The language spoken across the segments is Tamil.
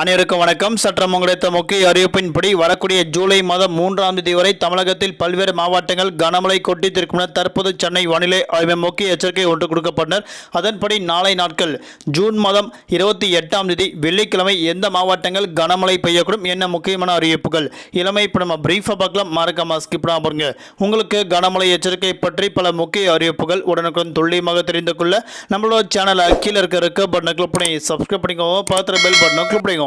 அனைவருக்கும் வணக்கம். சற்றம் கிடைத்த முக்கிய அறிவிப்பின்படி வரக்கூடிய ஜூலை மாதம் மூன்றாம் தேதி வரை தமிழகத்தில் பல்வேறு மாவட்டங்கள் கனமழை கொட்டித்திருக்கும் என தற்போது சென்னை வானிலை ஆய்வு முக்கிய எச்சரிக்கை ஒன்று கொடுக்கப்பட்டனர். அதன்படி நாளை நாட்கள் ஜூன் மாதம் இருபத்தி எட்டாம் தேதி வெள்ளிக்கிழமை எந்த மாவட்டங்கள் கனமழை பெய்யக்கூடும் என்ன முக்கியமான அறிவிப்புகள்? இளமை இப்போ நம்ம பிரீஃபாக பார்க்கலாம். மறக்காம ஸ்கிப் பாருங்க. உங்களுக்கு கனமழை எச்சரிக்கை பற்றி பல முக்கிய அறிவிப்புகள் உடனுக்குடன் துல்லியமாக தெரிந்து கொள்ள நம்மளோட சேனலை கீழே இருக்க இருக்க பட்டனை கிளிக் பண்ணி சப்ஸ்கிரைப் பண்ணிக்கோங்க. பார்த்துற பெல் பட்டனை கிளிக் பண்ணிக்கோங்க.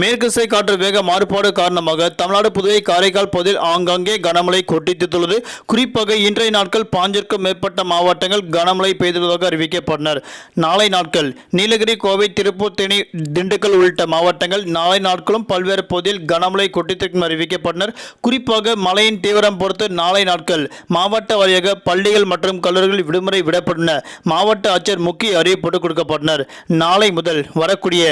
மேற்கு திசை காற்று வேக மாறுபாடு காரணமாக தமிழ்நாடு புதுவை காரைக்கால் பகுதியில் ஆங்காங்கே கனமழை கொட்டித்துள்ளது. குறிப்பாக இன்றைய நாட்கள் பாஞ்சிற்கும் மேற்பட்ட மாவட்டங்கள் கனமழை பெய்துள்ளதாக அறிவிக்கப்பட்டனர். நாளை நாட்கள் நீலகிரி கோவை திருப்பூர் தேனி திண்டுக்கல் உள்ளிட்ட மாவட்டங்கள் நாளை நாட்களும் பல்வேறு பகுதியில் கனமழை கொட்டித்திருக்கும் அறிவிக்கப்பட்டனர். குறிப்பாக மழையின் தீவிரம் பொறுத்து நாளை நாட்கள் மாவட்ட வாரியாக பள்ளிகள் மற்றும் கல்லூரிகள் விடுமுறை விடப்பட்டன. மாவட்ட ஆட்சியர் முக்கிய அறிவிப்பு கொடுக்கப்பட்டனர். நாளை முதல் வரக்கூடிய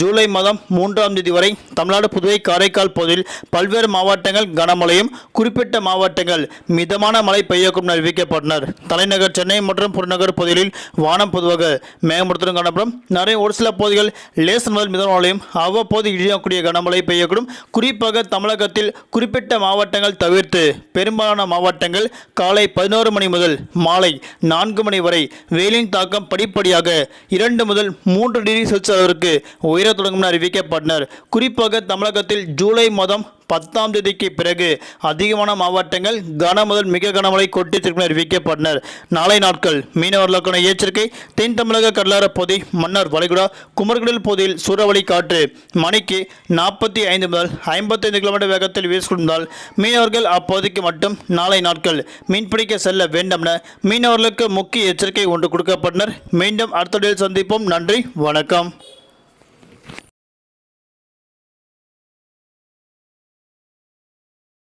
ஜூலை மாதம் மூன்றாம் தேதி வரை தமிழ்நாடு புதுவை காரைக்கால் பகுதியில் பல்வேறு மாவட்டங்கள் கனமழையும் குறிப்பிட்ட மாவட்டங்கள் மிதமான மழை பெய்யக்கும் என அறிவிக்கப்பட்டனர். தலைநகர் சென்னை மற்றும் புறநகர் பகுதிகளில் வானம் பொதுவாக மேகமூட்டத்துடன் காணப்படும். நிறைய ஒரு சில பகுதிகள் லேஸ் முதல் மிதமான மழையும் அவ்வப்போது இடியக்கூடிய கனமழை பெய்யக்கூடும். குறிப்பாக தமிழகத்தில் குறிப்பிட்ட மாவட்டங்கள் தவிர்த்து பெரும்பாலான மாவட்டங்கள் காலை பதினோரு மணி முதல் மாலை நான்கு மணி வரை வெயிலின் தாக்கம் படிப்படியாக இரண்டு முதல் மூன்று டிகிரி செல்சியஸ் அளவிற்கு உயரத் தொடங்கும் என அறிவிக்கப்பட்டனர் குறிப்பாக தமிழகத்தில் ஜூலை மாதம் பத்தாம் தேதிக்கு பிறகு அதிகமான மாவட்டங்கள் கன முதல் மிக கனமழை கொட்டித்திற்கு அறிவிக்கப்பட்டனர். நாளை நாட்கள் மீனவர்களுக்கான எச்சரிக்கை தென் தமிழக கடலார பகுதி மன்னார் வளைகுடா குமர்கடல் பகுதியில் சூறாவளி காற்று மணிக்கு நாற்பத்தி ஐந்து முதல் ஐம்பத்தைந்து கிலோமீட்டர் வேகத்தில் வீசிக்கொண்டால் மீனவர்கள் அப்பகுதிக்கு மட்டும் நாளை நாட்கள் மீன்பிடிக்க செல்ல வேண்டாம் என மீனவர்களுக்கு முக்கிய எச்சரிக்கை ஒன்று கொடுக்கப்பட்டனர். மீண்டும் அடுத்த சந்திப்போம். நன்றி வணக்கம்.